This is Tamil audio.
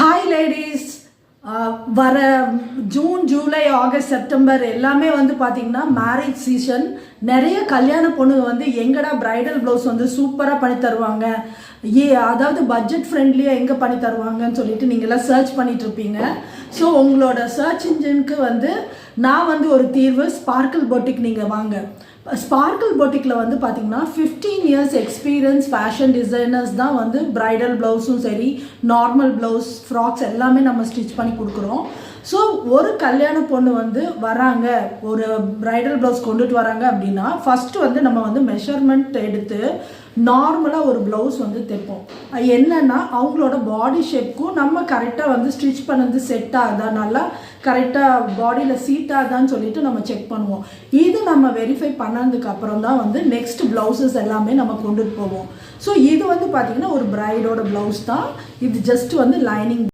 ஹாய் லேடிஸ் வர ஜூன் ஜூலை ஆகஸ்ட் செப்டம்பர் எல்லாமே வந்து பார்த்தீங்கன்னா மேரேஜ் சீசன் நிறைய கல்யாண பொண்ணுங்க வந்து எங்கடா பிரைடல் ப்ளவுஸ் வந்து சூப்பராக பண்ணி தருவாங்க. ஏ அதாவது பட்ஜெட் ஃப்ரெண்ட்லியாக எங்கே பண்ணி தருவாங்கன்னு சொல்லிட்டு நீங்களாம் சர்ச் பண்ணிகிட்ருப்பீங்க ஸோ உங்களோட சர்ச் இன்ஜினுக்கு வந்து நான் வந்து ஒரு தீர்வு ஸ்பார்க்கிள் பொட்டிக் நீங்கள் வாங்க. ஸ்பார்க்கிள் பொட்டிக்கில் வந்து பார்த்தீங்கன்னா fifteen years experience fashion designers தான் வந்து ப்ரைடல் ப்ளவுஸும் சரி நார்மல் ப்ளவுஸ் ஃப்ராக்ஸ் எல்லாமே நம்ம ஸ்டிச் பண்ணி கொடுக்குறோம். ஸோ ஒரு கல்யாண பொண்ணு வந்து வராங்க ஒரு ப்ரைடல் ப்ளவுஸ் கொண்டுட்டு வராங்க அப்படின்னா ஃபஸ்ட்டு வந்து நம்ம வந்து மெஷர்மெண்ட் எடுத்து நார்மலாக ஒரு ப்ளவுஸ் வந்து தைப்போம். என்னென்னா அவங்களோட பாடி ஷேப்க்கும் நம்ம கரெக்டாக வந்து ஸ்டிச் பண்ணது செட் ஆகுதா? நல்லா கரெக்டாக பாடியில் சீட் ஆகுதான்னு சொல்லிட்டு நம்ம செக் பண்ணுவோம். இது நம்ம வெரிஃபை பண்ணதுக்கு அப்புறம் தான் வந்து நெக்ஸ்ட் ப்ளவுசஸ் எல்லாமே நம்ம கொண்டுட்டு போவோம். ஸோ இது வந்து பார்த்திங்கன்னா ஒரு ப்ரைடோட ப்ளவுஸ் தான். இது ஜஸ்ட் வந்து லைனிங்